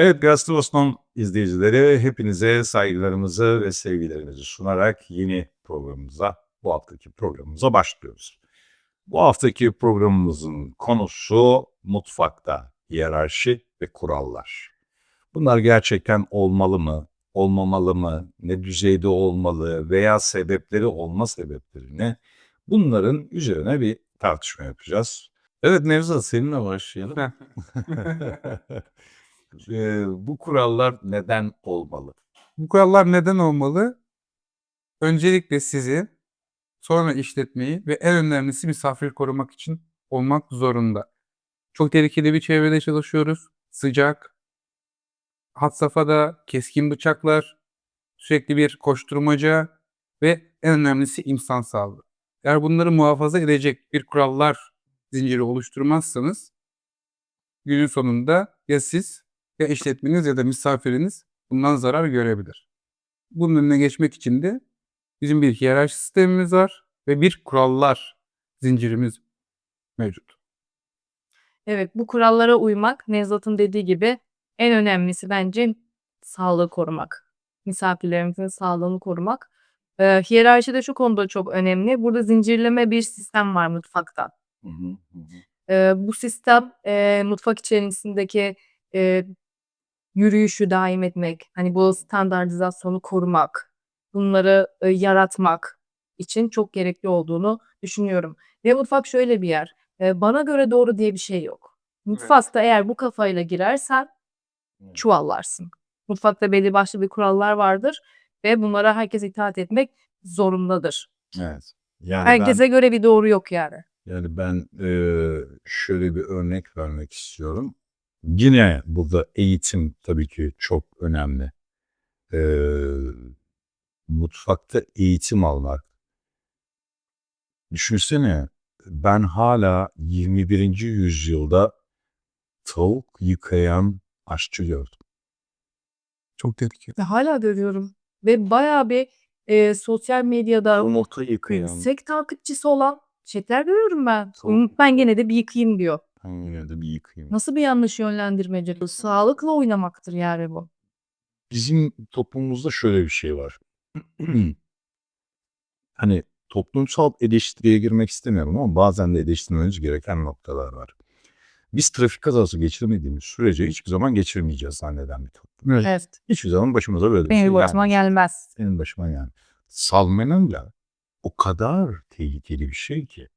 Evet Gastros'un izleyicileri hepinize saygılarımızı ve sevgilerimizi sunarak yeni programımıza, bu haftaki programımıza başlıyoruz. Bu haftaki programımızın konusu mutfakta hiyerarşi ve kurallar. Bunlar gerçekten olmalı mı, olmamalı mı, ne düzeyde olmalı veya sebepleri olma sebepleri ne? Bunların üzerine bir tartışma yapacağız. Evet Nevzat seninle başlayalım. Eee, bu kurallar neden olmalı? Bu kurallar neden olmalı? Öncelikle sizi, sonra işletmeyi ve en önemlisi misafir korumak için olmak zorunda. Çok tehlikeli bir çevrede çalışıyoruz. Sıcak, had safhada, keskin bıçaklar, sürekli bir koşturmaca ve en önemlisi insan sağlığı. Eğer bunları muhafaza edecek bir kurallar zinciri oluşturmazsanız günün sonunda ya siz ya işletmeniz ya da misafiriniz bundan zarar görebilir. Bunun önüne geçmek için de bizim bir hiyerarşi sistemimiz var ve bir kurallar zincirimiz mevcut. Evet, bu kurallara uymak Nevzat'ın dediği gibi en önemlisi bence sağlığı korumak. Misafirlerimizin sağlığını korumak. Eee, hiyerarşi de şu konuda çok önemli. Burada zincirleme bir sistem var mutfakta. Hı hı, hı hı. Eee, bu sistem eee, mutfak içerisindeki eee, yürüyüşü daim etmek, hani bu standartizasyonu korumak, bunları eee, yaratmak için çok gerekli olduğunu düşünüyorum. Ve mutfak şöyle bir yer. eee, bana göre doğru diye bir şey yok. Mutfakta eğer bu kafayla girersen Evet. çuvallarsın. Mutfakta belli başlı bir kurallar vardır ve bunlara herkes itaat etmek zorundadır. Evet. Yani Herkese göre bir doğru yok yani. ben, yani ben eee, şöyle bir örnek vermek istiyorum. Yine burada eğitim tabii ki çok önemli. Eee, mutfakta eğitim almak. Düşünsene ben hala 21. yüzyılda tavuk yıkayan aşçı gördüm. Çok tehlikeli. Ve hala görüyorum. Ve bayağı bir eee, sosyal medyada Yumurta yıkayan. yüksek takipçisi olan şeyler görüyorum ben. Tavuk. Ben gene de bir yıkayayım diyor. Ben yine de bir yıkayayım. Nasıl bir yanlış yönlendirmece? Sağlıkla oynamaktır yani bu. Bizim toplumumuzda şöyle bir şey var. hani toplumsal eleştiriye girmek istemiyorum ama bazen de eleştirmemiz gereken noktalar var. Biz trafik kazası geçirmediğimiz sürece hiçbir zaman geçirmeyeceğiz zanneden bir toplum. Evet. Evet. Hiçbir zaman başımıza böyle bir şey Benim başıma gelmez. gelmez. Senin başıma yani. Salmonella o kadar tehlikeli bir şey ki.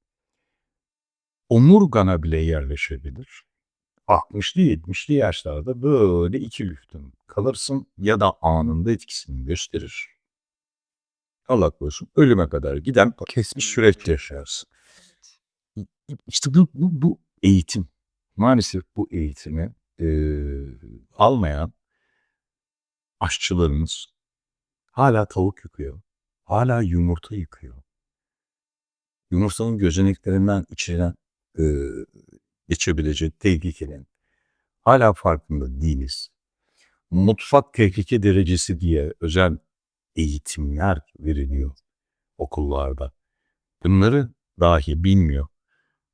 Omurgana bile yerleşebilir. 60'lı 70'li yaşlarda böyle iki lüftün kalırsın ya da anında etkisini gösterir. Allah korusun ölüme kadar giden Kesin. süreç yaşarsın. İşte bu, bu, bu eğitim. Maalesef bu eğitimi eee, almayan aşçılarımız hala tavuk yıkıyor. Hala yumurta yıkıyor. Yumurtanın gözeneklerinden içine eee geçebilecek tehlikenin hala farkında değiliz. Mutfak tehlike derecesi diye özel eğitimler veriliyor okullarda. Bunları dahi bilmiyor.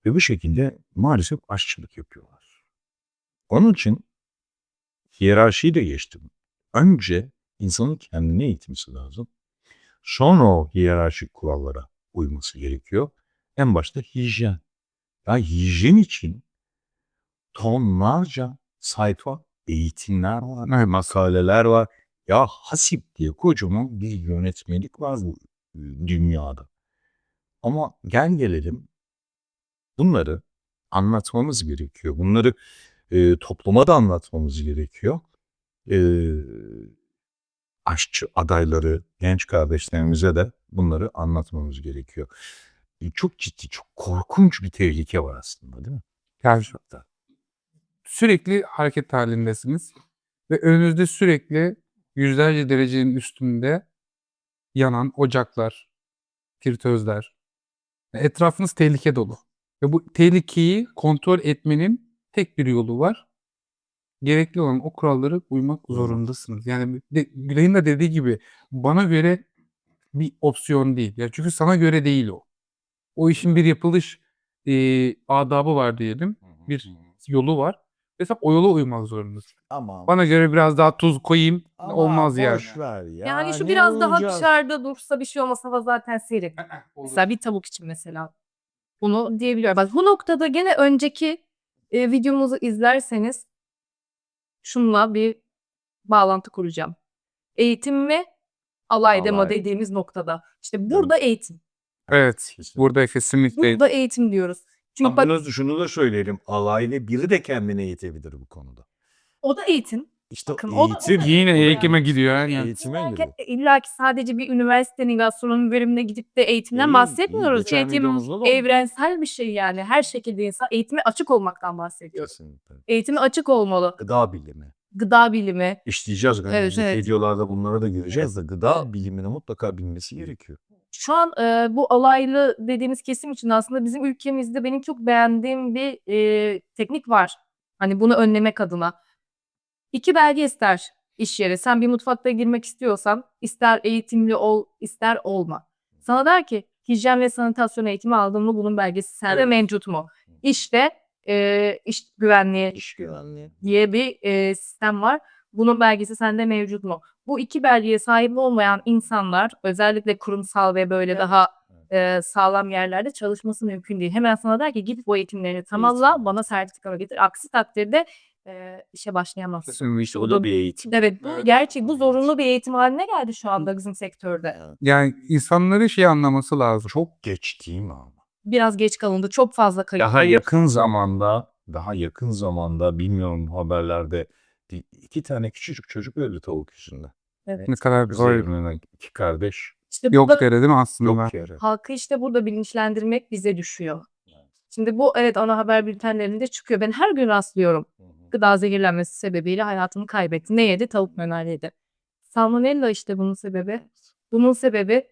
Ve bu şekilde maalesef aşçılık yapıyorlar. Onun için hiyerarşiyi de geçtim. Önce insanın kendini eğitmesi lazım. Sonra o hiyerarşik kurallara uyması gerekiyor. En başta hijyen. Ya hijyen için tonlarca sayfa eğitimler var, makaleler var. Ya hasip diye kocaman bir yönetmelik var bu dünyada. Ama gel gelelim bunları anlatmamız gerekiyor. Bunları e, topluma da anlatmamız gerekiyor. E, aşçı adayları, genç kardeşlerimize de bunları anlatmamız gerekiyor. Çok ciddi, çok korkunç bir tehlike var aslında değil mi? Gerçekten. Sürekli hareket halindesiniz ve önünüzde sürekli yüzlerce derecenin üstünde yanan ocaklar, fritözler. Etrafınız tehlike dolu. Ve bu tehlikeyi kontrol etmenin tek bir yolu var. Gerekli olan o kurallara uymak zorundasınız. Yani de, Gülay'ın da dediği gibi bana göre bir opsiyon değil. Ya çünkü sana göre değil o. O işin bir yapılış eee, adabı var diyelim. Bir yolu var. Mesela oyula uymak zorundasın. Ama Bana göre biraz daha tuz koyayım olmaz yani. boş ver ya. Yani şu ne biraz daha olacak? dışarıda dursa bir şey olmasa hava zaten seyrek. Mesela bir tavuk için mesela. Bunu diyebiliyorum. Bak bu noktada gene önceki e, videomuzu izlerseniz şunla bir bağlantı kuracağım. Eğitim ve alay demo Alay. dediğimiz noktada. İşte burada eğitim. Evet. Burada kesinlikle Burada eğitim diyoruz. Çünkü Ama bak bunu, şunu da söyleyelim. Alaylı biri de kendine eğitebilir bu konuda. o da eğitim. İşte Bakın, o da- eğitim. o da- yine Yani- eğitime gidiyor yani. Eğitime giriyor. İlla ki sadece bir üniversitenin gastronomi bölümüne gidip de eğitimden Değil, bahsetmiyoruz. Geçen Eğitim videomuzda da- evrensel bir şey yani. Her şekilde insan eğitime açık olmaktan bahsediyoruz. Kesinlikle. Eğitime açık olmalı. Gıda bilimi. Gıda bilimi. İşleyeceğiz. Evet, Evet, evet. Videolarda bunlara da gireceğiz de gıda bilimini mutlaka bilmesi gerekiyor. Şu an e, bu alaylı dediğimiz kesim için aslında bizim ülkemizde benim çok beğendiğim bir e, teknik var. Hani bunu önlemek adına. İki belge ister iş yeri. Sen bir mutfakta girmek istiyorsan ister eğitimli ol ister olma. Sana der ki hijyen ve sanitasyon eğitimi aldın mı bunun belgesi sende mevcut mu? İşte e, iş güvenliği İş güvenliği. diye bir e, sistem var. Bunun belgesi sende mevcut mu? Bu iki belgeye sahip olmayan insanlar özellikle kurumsal ve böyle daha e, sağlam yerlerde çalışması mümkün değil. Hemen sana der ki git bu eğitimlerini tamamla Eğitim. bana sertifika getir. Aksi takdirde e, işe başlayamazsın. İşte o da bir eğitim. Evet bu Evet. gerçek bu zorunlu bir eğitim haline geldi şu anda bizim sektörde. Yani insanları şey anlaması lazım. Çok geç değil mi ama? Biraz geç kalındı. Çok fazla kayıp. Daha yakın zamanda, daha yakın zamanda bilmiyorum haberlerde di- iki tane küçücük çocuk öldü tavuk yüzünden. Ne kadar zor. Üzerinden iki kardeş. İşte Yok burada yere değil mi aslında? Yok yere. halkı işte burada bilinçlendirmek bize düşüyor. Şimdi bu evet ana haber bültenlerinde çıkıyor. Ben her gün rastlıyorum. Gıda zehirlenmesi sebebiyle hayatını kaybetti. Ne yedi? Tavuk döner yedi. Salmonella işte bunun sebebi. Bunun sebebi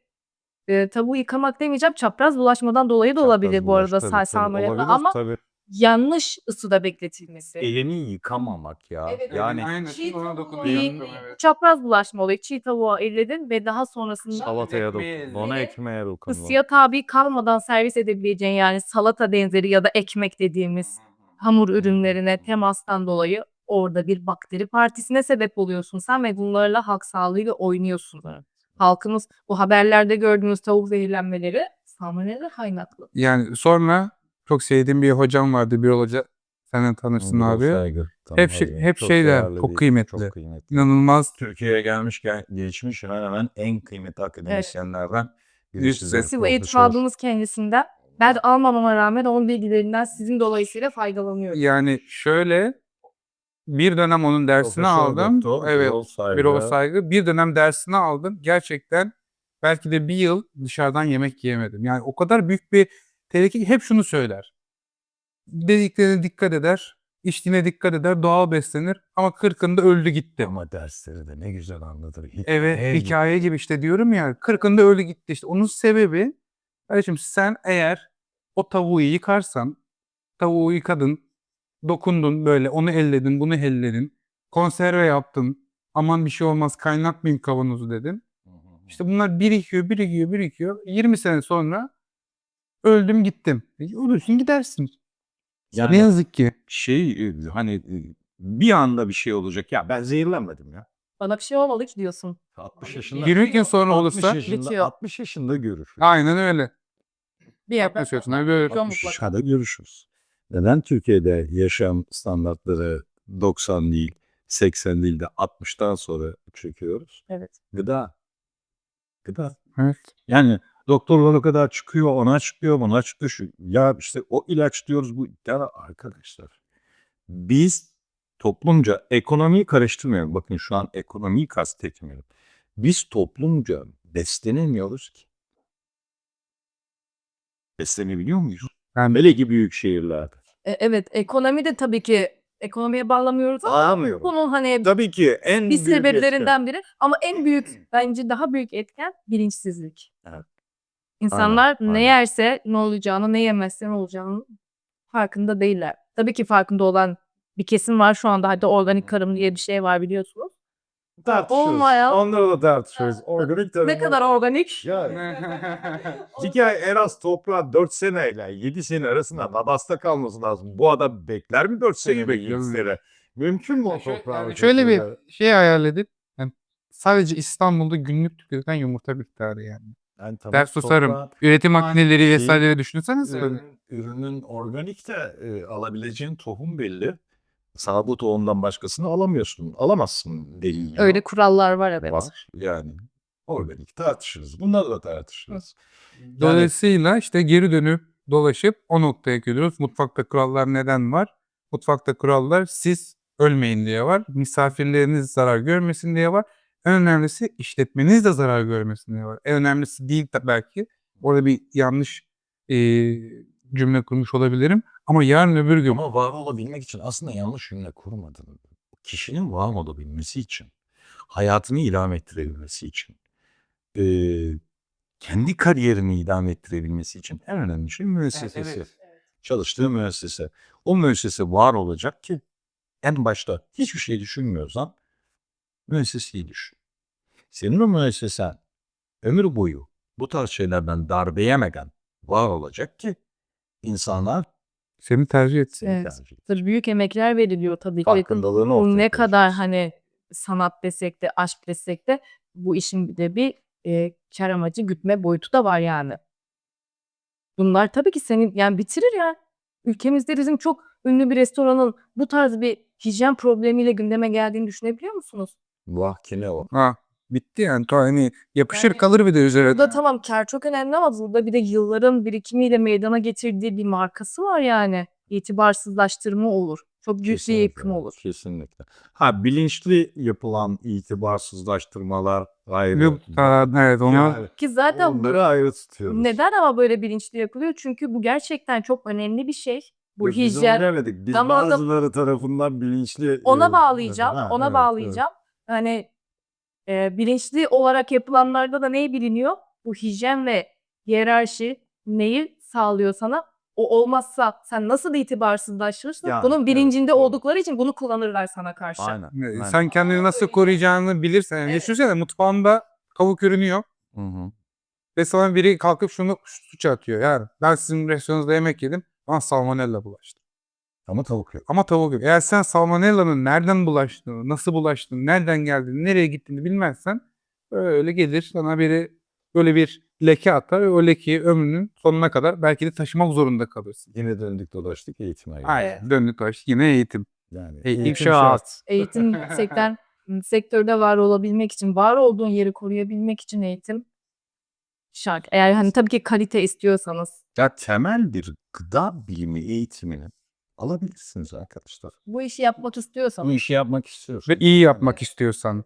e, tavuğu yıkamak demeyeceğim. Çapraz bulaşmadan dolayı da olabilir bu arada sal- salmonella ama tabii. Yanlış ısıda bekletilmesi. Elini yıkamamak ya. Evet, yani Aynen. Çiğ Ona tavuğu dokunuyor. iyi- çapraz bulaşma olayı. Çiğ tavuğa elledin ve daha sonrasında salataya Ekmeğe dokun. Ona elini ekmeğe dokun. ısıya tabi kalmadan servis edebileceğin yani salata benzeri ya da ekmek dediğimiz hamur ürünlerine temastan dolayı orada bir bakteri partisine sebep oluyorsun sen ve bunlarla halk sağlığıyla oynuyorsun. Halkımız bu haberlerde gördüğünüz tavuk zehirlenmeleri salmonella kaynaklı. Yani sonra çok sevdiğim bir hocam vardı bir hoca. Sen de tanırsın abi. Hep şey- hep şey der, değerli çok bir- kıymetli. Çok kıymetli. İnanılmaz. Türkiye'ye gelmişken geçmiş hemen hemen en kıymetli akademisyenlerden birisi. Yüzde. Siz bu eğitim aldığınız kendisinden ben almamama rağmen onun bilgilerinden sizin dolayısıyla faydalanıyorum. Yani şöyle bir dönem onun dersini aldım. evet. Bir o saygı. Bir dönem dersini aldım. Gerçekten belki de bir yıl dışarıdan yemek yiyemedim. Yani o kadar büyük bir ki hep şunu söyler. Dediklerine dikkat eder. içtiğine dikkat eder. Doğal beslenir. Ama kırkında öldü gitti. Ama dersleri de ne güzel anlatır. Evet Hikaye gibi. hikaye gibi işte diyorum ya. Kırkında öldü gitti işte. Onun sebebi kardeşim sen eğer o tavuğu yıkarsan tavuğu yıkadın dokundun böyle onu elledin bunu elledin konserve yaptın aman bir şey olmaz kaynatmayayım kavanozu dedin. İşte bunlar birikiyor birikiyor birikiyor 20 sene sonra öldüm gittim. E, Olursun gidersin. Yani ne yazık ki. şey e, hani e, bir anda bir şey olacak. Ya ben zehirlenmedim ya. Bana bir şey olmadı ki diyorsun. 60 yaşında. 20 gün sonra 60 olursa yaşında, bitiyor. 60 yaşında görüşürüz. aynen öyle. Bir yerden Yapıyorsun abi böyle. Yok 60 mutlaka. yaşında görüşürüz. Neden Türkiye'de yaşam standartları 90 değil, 80 değil de 60'tan sonra çekiyoruz? Evet. Gıda. Gıda. Evet. Yani doktorlar o kadar çıkıyor, ona çıkıyor, buna çıkıyor. Şu, ya işte o ilaç diyoruz bu. Ya arkadaşlar biz toplumca ekonomiyi karıştırmıyorum. Bakın şu an ekonomiyi kastetmiyorum. Biz toplumca beslenemiyoruz ki. Beslenebiliyor muyuz? Yani Hele ki büyük şehirlerde. E, evet ekonomi de tabii ki ekonomiye bağlamıyoruz ama Bağlamıyorum. bunun hani Tabii ki en bir büyük etken. sebeplerinden biri ama en büyük bence daha büyük etken bilinçsizlik. Evet. İnsanlar Aynen, ne aynen. yerse ne olacağını, ne yemezse ne olacağını farkında değiller. Tabii ki farkında olan bir kesim var şu anda. Hatta organik tarım diye bir şey var biliyorsunuz. tartışıyoruz. Olmayan- Onları da tartışıyoruz. Organik tarım. Ne kadar organik? Ya hikaye en az toprağa 4 seneyle 7 sene arasında nadasta kalması lazım. Bu adam bekler mi 4 sene Evet, ve 7 yok. sene? Mümkün mü o toprağı? yani şöyle bir şey hayal edip yani sadece İstanbul'da günlük tüketilen yumurta miktarı yani. Yani tamam, Ders toprağa- Üretim makineleri şey- vesaireleri düşünsenize. ürünün, ürünün organik de e, alabileceğin tohum belli. Sana bu tohumdan başkasını alamıyorsun. Alamazsın değil. Öyle kurallar var evet. var. Yani organik tartışırız. Bunları da tartışırız. Dolayısıyla işte geri dönüp dolaşıp o noktaya geliyoruz. Mutfakta kurallar neden var? Mutfakta kurallar siz ölmeyin diye var. Misafirleriniz zarar görmesin diye var. En önemlisi işletmeniz de zarar görmesin diye var. En önemlisi değil de belki. Orada bir yanlış eee, cümle kurmuş olabilirim. Ama yarın öbür gün Ama var olabilmek için aslında yanlış cümle kurmadın. Kişinin var olabilmesi için, hayatını idame ettirebilmesi için, eee, kendi kariyerini idame ettirebilmesi için en önemli şey müessesesi. Çalıştığı müessese. O müessese var olacak ki en başta hiçbir şey düşünmüyorsan müesseseyi düşün. Senin o müessesen ömür boyu bu tarz şeylerden darbe yemeden var olacak ki insanlar seni tercih etsin. Evet. tercih etsin. Tabii büyük emekler veriliyor tabii ki. Farkındalığını ortaya ne kadar hani sanat desek de aşk desek de bu işin bir de bir e, kar amacı gütme boyutu da var yani. Bunlar tabii ki senin yani bitirir ya. Ülkemizde bizim çok ünlü bir restoranın bu tarz bir hijyen problemiyle gündeme geldiğini düşünebiliyor musunuz? Vah ki ne o. Ha, bitti yani. Ta- Hani yapışır Yani- kalır bir de üzerine. Burada tamam kar çok önemli ama burada bir de yılların birikimiyle meydana getirdiği bir markası var yani. İtibarsızlaştırma olur. Çok büyük bir Kesinlikle, yıkım olur. Kesinlikle. Ha bilinçli yapılan itibarsızlaştırmalar ayrı. Yok, evet onu Yani Ki zaten bu- onları ayrı tutuyoruz. Neden ama böyle bilinçli yapılıyor? Çünkü bu gerçekten çok önemli bir şey. Bu Yok, biz onu hijyen. demedik. Biz Tamam, bazıları tarafından bilinçli. Ona bağlayacağım. ha, ona evet, bağlayacağım. Hani e, bilinçli olarak yapılanlarda da neyi biliniyor? Bu hijyen ve hiyerarşi neyi sağlıyor sana? O olmazsa sen nasıl itibarsızlaşırsın? Yani, Bunun evet, bilincinde doğru. oldukları için bunu kullanırlar sana karşı. Aynen. Ne, aynen. Sen kendini nasıl koruyacağını bilirsen. Yani Evet. Düşünsene mutfağında tavuk ürünü yok. Hı hı. Ve sana biri kalkıp şunu suç atıyor. Yani ben sizin restoranınızda yemek yedim. Bana salmonella bulaştı. Ama tavuk yok. Ama tavuk yok. Eğer sen salmonellanın nereden bulaştığını, nasıl bulaştığını, nereden geldiğini, nereye gittiğini bilmezsen öyle gelir sana biri böyle bir leke atar ve o lekeyi ömrünün sonuna kadar belki de taşımak zorunda kalırsın. Yine döndük dolaştık eğitime. geldik. Aynen. Döndük dolaştık. Yine eğitim. Yani Eğitim eğitim şart. Eğitim sektör, sektörde var olabilmek için, var olduğun yeri koruyabilmek için eğitim şart. Eğer hani tabii ki kalite istiyorsanız. Ya temel bir gıda bilimi eğitimini alabilirsiniz arkadaşlar. Bu işi yapmak Bu istiyorsanız. işi yapmak istiyorsun. Ve iyi yapmak istiyorsan.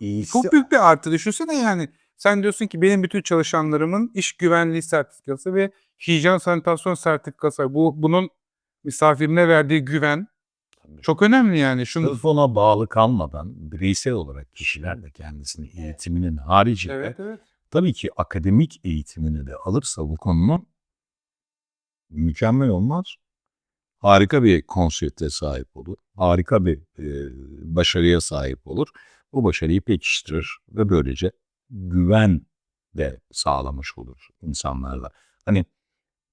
İyisi Çok büyük bir artı düşünsene yani. Sen diyorsun ki benim bütün çalışanlarımın iş güvenliği sertifikası ve hijyen sanitasyon sertifikası. Bu bunun misafirine verdiği güven çok önemli yani. Şunu Sırf ona bağlı kalmadan bireysel olarak kişiler de kendisini eğitiminin haricinde Evet evet. tabii ki akademik eğitimini de alırsa bu konunun mükemmel olmaz. Harika bir konsepte sahip olur. Harika bir e, başarıya sahip olur. Bu başarıyı pekiştirir ve böylece güven de sağlamış olur insanlarla. Hani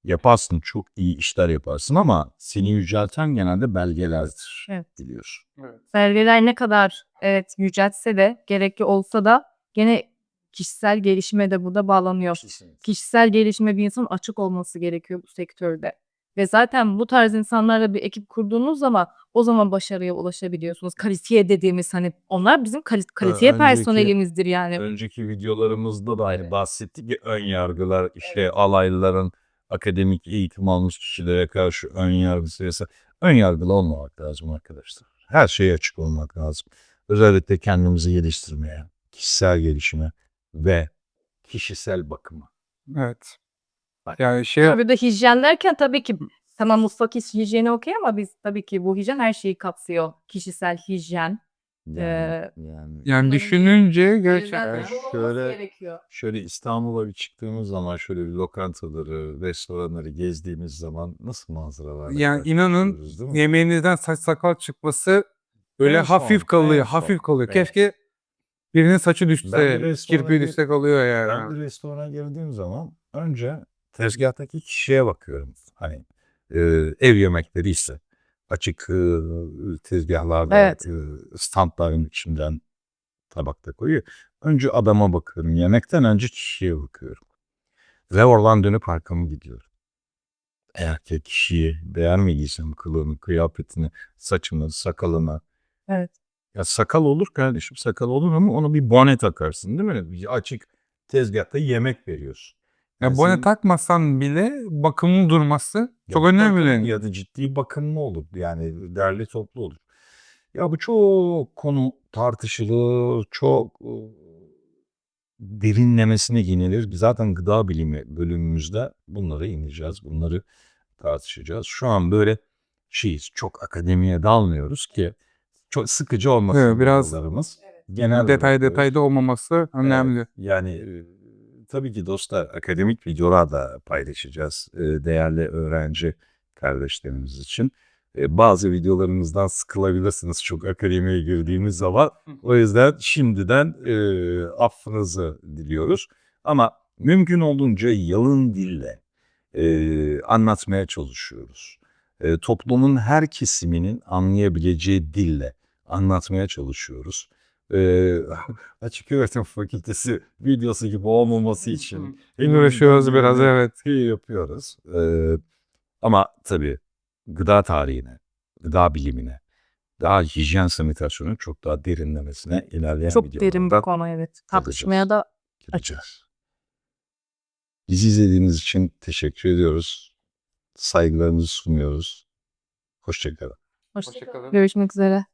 yaparsın çok iyi işler yaparsın ama seni yücelten genelde belgelerdir Evet. biliyorsun. evet. belgeler ne kadar evet yüceltse de gerekli olsa da gene kişisel gelişime de burada bağlanıyor. Kişisel gelişime bir insanın açık olması gerekiyor bu sektörde. Ve zaten bu tarz insanlarla bir ekip kurduğunuz zaman o zaman başarıya ulaşabiliyorsunuz. Kalitiye dediğimiz hani onlar bizim kali- kalitiye önceki- personelimizdir yani. Önceki videolarımızda da aynı bahsettik ya ön yargılar işte alaylıların akademik eğitim almış kişilere karşı ön yargısı vesaire. Ön yargılı olmamak lazım arkadaşlar. Her şeye açık olmak lazım. Özellikle kendimizi geliştirmeye, kişisel gelişime ve kişisel bakıma. Evet. Yani şey Tabii de hijyen derken tabii ki tamam mutfak hijyeni okey ama biz tabii ki bu hijyen her şeyi kapsıyor. Kişisel hijyen. Ee, yani yani düşününce gerçekten Gerçekten şöyle- şöyle gerekiyor. Şöyle İstanbul'a bir çıktığımız zaman şöyle bir lokantaları, restoranları gezdiğimiz zaman nasıl manzaralar? yani inanın yemeğinizden saç sakal çıkması böyle En son, hafif kalıyor, en son. hafif kalıyor. Evet. Keşke Birinin saçı düşse, Ben bir restorana kirpiği gir- düşse kalıyor yani. Ben bir restorana girdiğim zaman önce tezgahtaki kişiye bakıyorum. Hani e, ev yemekleri ise açık e, tezgahlarda Evet. e, standların içinden tabakta koyuyor. Önce adama bakıyorum. Yemekten önce kişiye bakıyorum. Ve oradan dönüp arkamı gidiyorum. Eğer ki kişiyi beğenmediysem kılığını, kıyafetini, saçını, sakalını. Evet. Ya sakal olur kardeşim sakal olur ama ona bir bone takarsın değil mi? Bir açık tezgahta yemek veriyorsun. Ya Yani bone takmasan bile bakımın durması çok Ya önemli. bakım Ya da ciddi bakımlı olur. Yani derli toplu olur. Ya bu çok konu tartışılır, çok derinlemesine inilir. Zaten gıda bilimi bölümümüzde bunları ineceğiz, bunları tartışacağız. Şu an böyle şeyiz, çok akademiye dalmıyoruz ki çok sıkıcı olmasın Evet, biraz. Genel Detay detayda olmaması önemli. Yani e, tabii ki dostlar akademik videolar da paylaşacağız değerli öğrenci kardeşlerimiz için. Bazı videolarımızdan sıkılabilirsiniz çok akademiye girdiğimiz zaman. O yüzden şimdiden e, affınızı diliyoruz. Ama mümkün olduğunca yalın dille e, anlatmaya çalışıyoruz. E, toplumun her kesiminin anlayabileceği dille anlatmaya çalışıyoruz. E, açık öğretim fakültesi videosu gibi olmaması için Uğraşıyoruz biraz evet. şey yapıyoruz. Ee, ama tabii gıda tarihine, gıda bilimine, daha hijyen sanitasyonun çok daha derinlemesine ilerleyen Çok derin bir konu evet. Tartışmaya da gireceğiz. Bizi izlediğiniz için teşekkür ediyoruz. Saygılarımızı sunuyoruz. Hoşçakalın. hoşça Hoşçakalın. Görüşmek üzere.